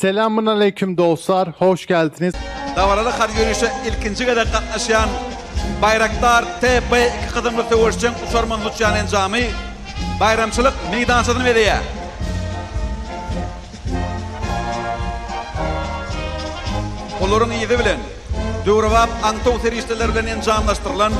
Selamun aleyküm dostlar, hoş geldiniz. Davarada kar yürüyüşü ilkinci kadar katlaşan Bayraktar TB iki kadımlı tövürşçün uçarman Lucian Encami bayramçılık meydansını veriyor. Onların iyidi bilen Dövrevap Antov teröristler bilen encamlaştırılan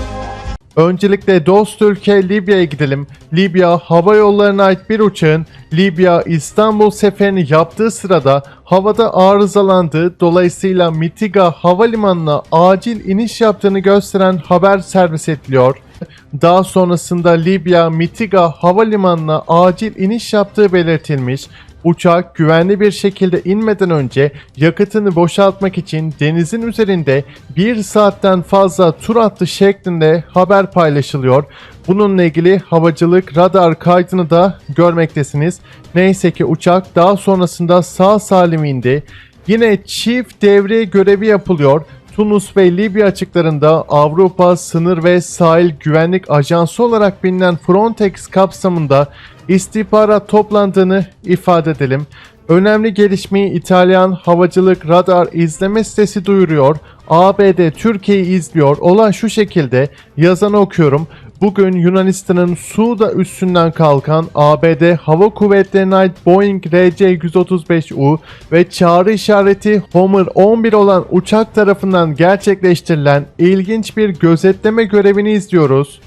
Öncelikle dost ülke Libya'ya gidelim. Libya hava yollarına ait bir uçağın Libya İstanbul seferini yaptığı sırada havada arızalandığı dolayısıyla Mitiga havalimanına acil iniş yaptığını gösteren haber servis ediliyor. Daha sonrasında Libya Mitiga havalimanına acil iniş yaptığı belirtilmiş. Uçak güvenli bir şekilde inmeden önce yakıtını boşaltmak için denizin üzerinde bir saatten fazla tur attı şeklinde haber paylaşılıyor. Bununla ilgili havacılık radar kaydını da görmektesiniz. Neyse ki uçak daha sonrasında sağ salim indi. Yine çift devre görevi yapılıyor. Tunus ve Libya açıklarında Avrupa Sınır ve Sahil Güvenlik Ajansı olarak bilinen Frontex kapsamında istihbarat toplandığını ifade edelim. Önemli gelişmeyi İtalyan Havacılık Radar izleme sitesi duyuruyor. ABD Türkiye'yi izliyor. Olay şu şekilde yazanı okuyorum. Bugün Yunanistan'ın Suda üssünden kalkan ABD Hava Kuvvetleri'ne ait Boeing RC-135U ve çağrı işareti Homer 11 olan uçak tarafından gerçekleştirilen ilginç bir gözetleme görevini izliyoruz.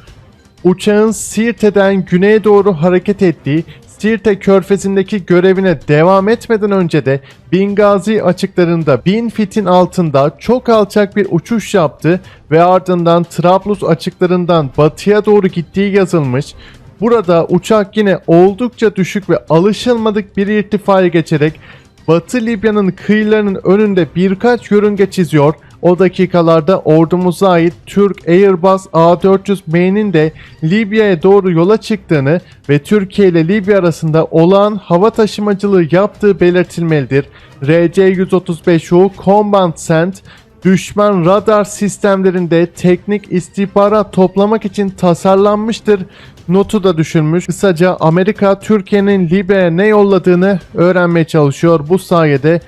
Uçağın Sirte'den güneye doğru hareket ettiği Sirte körfezindeki görevine devam etmeden önce de Bingazi açıklarında 1000 fitin altında çok alçak bir uçuş yaptı ve ardından Trablus açıklarından batıya doğru gittiği yazılmış. Burada uçak yine oldukça düşük ve alışılmadık bir irtifaya geçerek Batı Libya'nın kıyılarının önünde birkaç yörünge çiziyor. O dakikalarda ordumuza ait Türk Airbus A400M'nin de Libya'ya doğru yola çıktığını ve Türkiye ile Libya arasında olağan hava taşımacılığı yaptığı belirtilmelidir. RC-135U Combat Cent düşman radar sistemlerinde teknik istihbarat toplamak için tasarlanmıştır. Notu da düşürmüş. Kısaca Amerika Türkiye'nin Libya'ya ne yolladığını öğrenmeye çalışıyor. Bu sayede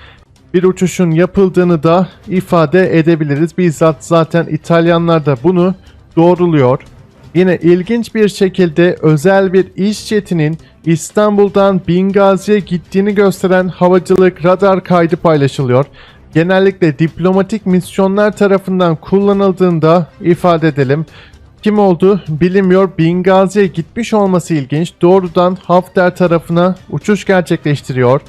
bir uçuşun yapıldığını da ifade edebiliriz. Bizzat zaten İtalyanlar da bunu doğruluyor. Yine ilginç bir şekilde özel bir iş jetinin İstanbul'dan Bingazi'ye gittiğini gösteren havacılık radar kaydı paylaşılıyor. Genellikle diplomatik misyonlar tarafından kullanıldığında ifade edelim. Kim oldu bilinmiyor. Bingazi'ye gitmiş olması ilginç. Doğrudan Hafter tarafına uçuş gerçekleştiriyor.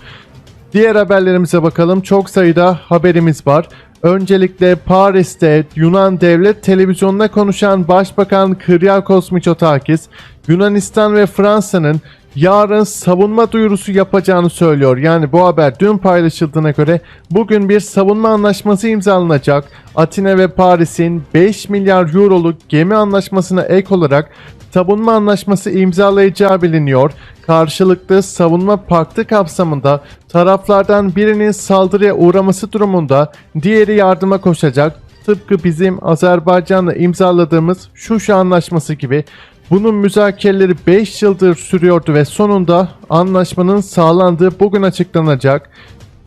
Diğer haberlerimize bakalım. Çok sayıda haberimiz var. Öncelikle Paris'te Yunan devlet televizyonuna konuşan Başbakan Kyriakos Mitsotakis, Yunanistan ve Fransa'nın yarın savunma duyurusu yapacağını söylüyor. Yani bu haber dün paylaşıldığına göre bugün bir savunma anlaşması imzalanacak. Atina ve Paris'in 5 milyar euroluk gemi anlaşmasına ek olarak savunma anlaşması imzalayacağı biliniyor. Karşılıklı savunma paktı kapsamında taraflardan birinin saldırıya uğraması durumunda diğeri yardıma koşacak. Tıpkı bizim Azerbaycan'la imzaladığımız Şuşa anlaşması gibi bunun müzakereleri 5 yıldır sürüyordu ve sonunda anlaşmanın sağlandığı bugün açıklanacak.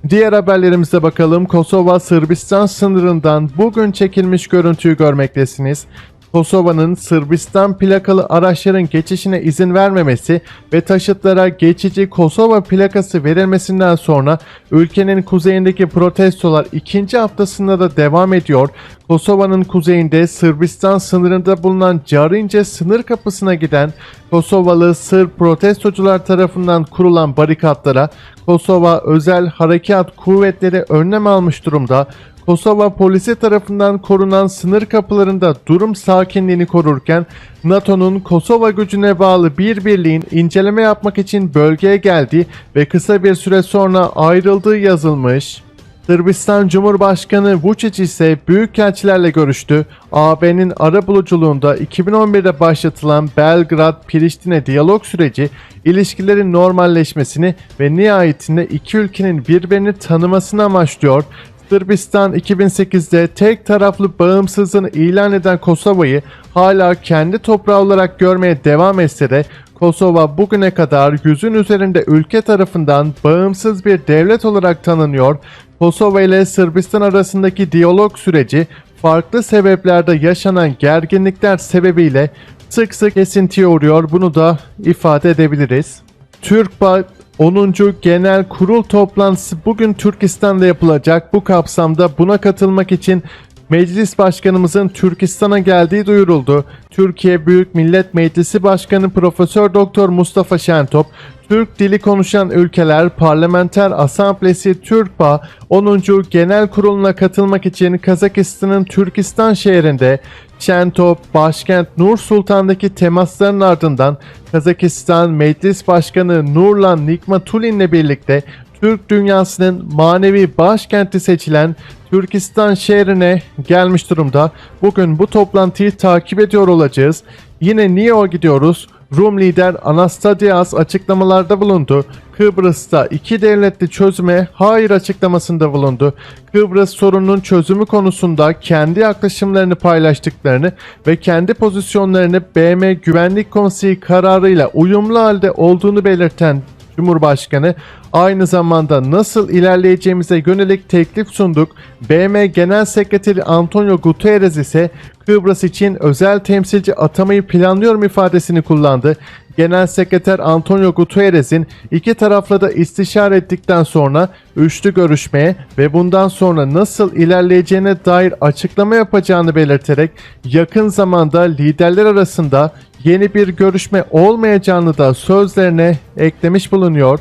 Diğer haberlerimize bakalım. Kosova Sırbistan sınırından bugün çekilmiş görüntüyü görmektesiniz. Kosova'nın Sırbistan plakalı araçların geçişine izin vermemesi ve taşıtlara geçici Kosova plakası verilmesinden sonra ülkenin kuzeyindeki protestolar ikinci haftasında da devam ediyor. Kosova'nın kuzeyinde Sırbistan sınırında bulunan Carince sınır kapısına giden Kosovalı Sırp protestocular tarafından kurulan barikatlara Kosova Özel Harekat Kuvvetleri önlem almış durumda. Kosova polisi tarafından korunan sınır kapılarında durum sakinliğini korurken NATO'nun Kosova gücüne bağlı bir birliğin inceleme yapmak için bölgeye geldiği ve kısa bir süre sonra ayrıldığı yazılmış. Sırbistan Cumhurbaşkanı Vučić ise büyükelçilerle görüştü. AB'nin ara buluculuğunda 2011'de başlatılan Belgrad-Priştine diyalog süreci ilişkilerin normalleşmesini ve nihayetinde iki ülkenin birbirini tanımasını amaçlıyor. Sırbistan 2008'de tek taraflı bağımsızlığını ilan eden Kosova'yı hala kendi toprağı olarak görmeye devam etse de Kosova bugüne kadar yüzün üzerinde ülke tarafından bağımsız bir devlet olarak tanınıyor. Kosova ile Sırbistan arasındaki diyalog süreci farklı sebeplerde yaşanan gerginlikler sebebiyle sık sık kesintiye uğruyor. Bunu da ifade edebiliriz. Türkbay 10. Genel Kurul toplantısı bugün Türkistan'da yapılacak. Bu kapsamda buna katılmak için Meclis Başkanımızın Türkistan'a geldiği duyuruldu. Türkiye Büyük Millet Meclisi Başkanı Profesör Doktor Mustafa Şentop, Türk dili konuşan ülkeler Parlamenter Asamblesi Türkpa 10. Genel Kurulu'na katılmak için Kazakistan'ın Türkistan şehrinde Şentop, başkent Nur Sultan'daki temasların ardından Kazakistan Meclis Başkanı Nurlan Nikmatulin'le birlikte Türk dünyasının manevi başkenti seçilen Türkistan şehrine gelmiş durumda. Bugün bu toplantıyı takip ediyor olacağız. Yine New York'a gidiyoruz. Rum lider Anastasias açıklamalarda bulundu. Kıbrıs'ta iki devletli çözüme hayır açıklamasında bulundu. Kıbrıs sorununun çözümü konusunda kendi yaklaşımlarını paylaştıklarını ve kendi pozisyonlarını BM Güvenlik Konseyi kararıyla uyumlu halde olduğunu belirten Cumhurbaşkanı aynı zamanda nasıl ilerleyeceğimize yönelik teklif sunduk. BM Genel Sekreteri Antonio Guterres ise Kıbrıs için özel temsilci atamayı planlıyorum ifadesini kullandı. Genel Sekreter Antonio Guterres'in iki tarafla da istişare ettikten sonra üçlü görüşmeye ve bundan sonra nasıl ilerleyeceğine dair açıklama yapacağını belirterek yakın zamanda liderler arasında yeni bir görüşme olmayacağını da sözlerine eklemiş bulunuyor.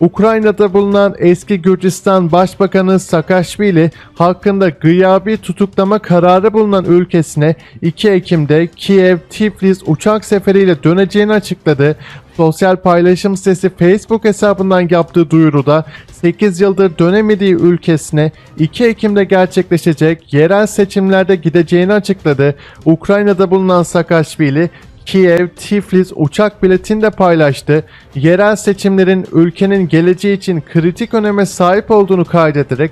Ukrayna'da bulunan eski Gürcistan Başbakanı Saakashvili hakkında gıyabi tutuklama kararı bulunan ülkesine 2 Ekim'de Kiev Tiflis uçak seferiyle döneceğini açıkladı. Sosyal paylaşım sitesi Facebook hesabından yaptığı duyuruda 8 yıldır dönemediği ülkesine 2 Ekim'de gerçekleşecek yerel seçimlerde gideceğini açıkladı. Ukrayna'da bulunan Saakashvili Kiev, Tiflis uçak biletini de paylaştı. Yerel seçimlerin ülkenin geleceği için kritik öneme sahip olduğunu kaydederek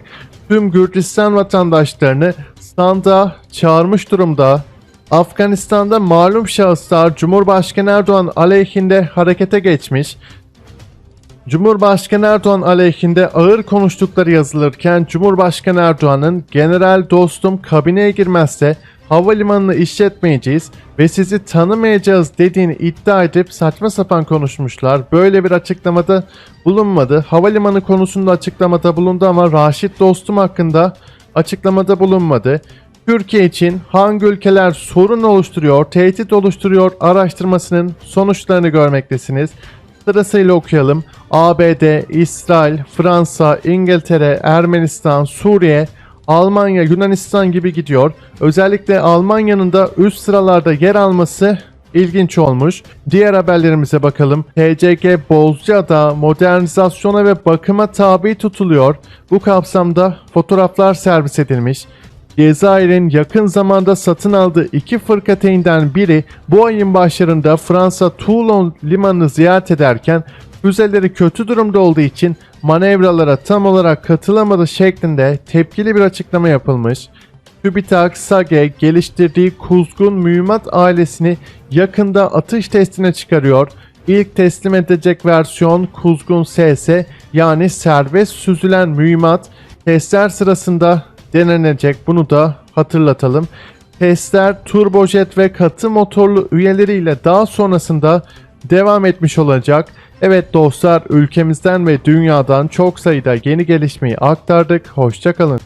tüm Gürcistan vatandaşlarını standa çağırmış durumda. Afganistan'da malum şahıslar Cumhurbaşkanı Erdoğan aleyhinde harekete geçmiş. Cumhurbaşkanı Erdoğan aleyhinde ağır konuştukları yazılırken Cumhurbaşkanı Erdoğan'ın general dostum kabineye girmezse havalimanını işletmeyeceğiz ve sizi tanımayacağız dediğini iddia edip saçma sapan konuşmuşlar. Böyle bir açıklamada bulunmadı. Havalimanı konusunda açıklamada bulundu ama Raşit dostum hakkında açıklamada bulunmadı. Türkiye için hangi ülkeler sorun oluşturuyor, tehdit oluşturuyor araştırmasının sonuçlarını görmektesiniz. Sırasıyla okuyalım. ABD, İsrail, Fransa, İngiltere, Ermenistan, Suriye, Almanya, Yunanistan gibi gidiyor. Özellikle Almanya'nın da üst sıralarda yer alması ilginç olmuş. Diğer haberlerimize bakalım. TCG Bozcaada modernizasyona ve bakıma tabi tutuluyor. Bu kapsamda fotoğraflar servis edilmiş. Cezayir'in yakın zamanda satın aldığı iki fırkateyn'den biri bu ayın başlarında Fransa Toulon limanını ziyaret ederken füzeleri kötü durumda olduğu için manevralara tam olarak katılamadı şeklinde tepkili bir açıklama yapılmış. TÜBİTAK SAGE geliştirdiği Kuzgun mühimmat ailesini yakında atış testine çıkarıyor. İlk teslim edecek versiyon Kuzgun SS yani serbest süzülen mühimmat testler sırasında denenecek bunu da hatırlatalım. Testler turbojet ve katı motorlu üyeleriyle daha sonrasında devam etmiş olacak. Evet dostlar ülkemizden ve dünyadan çok sayıda yeni gelişmeyi aktardık. Hoşçakalın.